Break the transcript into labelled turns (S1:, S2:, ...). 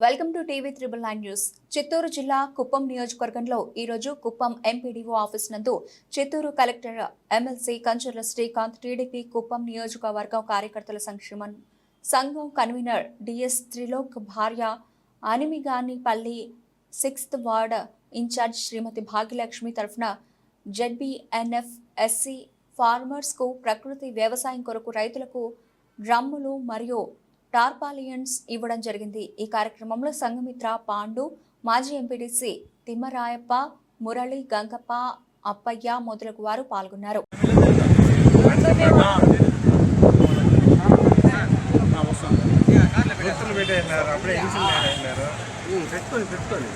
S1: Welcome to TV triple nine news. Chittoor జిల్లా కుప్పం నియోజకవర్గంలో ఈరోజు కుప్పం ఎంపీడీఓ ఆఫీస్ నందు Chittoor collector MLC Kancharla Srikanth TDP Kuppam నియోజకవర్గం కార్యకర్తల సంక్షేమం సంఘం కన్వీనర్ డిఎస్ త్రిలోక్ భార్య Animiganipalli sixth ward incharge Shrimati Bhagyalakshmi తరఫున జెడ్బీఎన్ఎఫ్ ఎస్సీ ఫార్మర్స్కు ప్రకృతి వ్యవసాయం కొరకు రైతులకు డ్రమ్ములు మరియు టార్పాలియన్స్ ఇవ్వడం జరిగింది. ఈ కార్యక్రమంలో సంఘమిత్ర పాండు మాజీ ఎంపీడీసీ తిమ్మరాయప్ప మురళి గంగప్ప అప్పయ్య మొదలగు వారు పాల్గొన్నారు.
S2: పెట్టుకొని పెట్టుకొని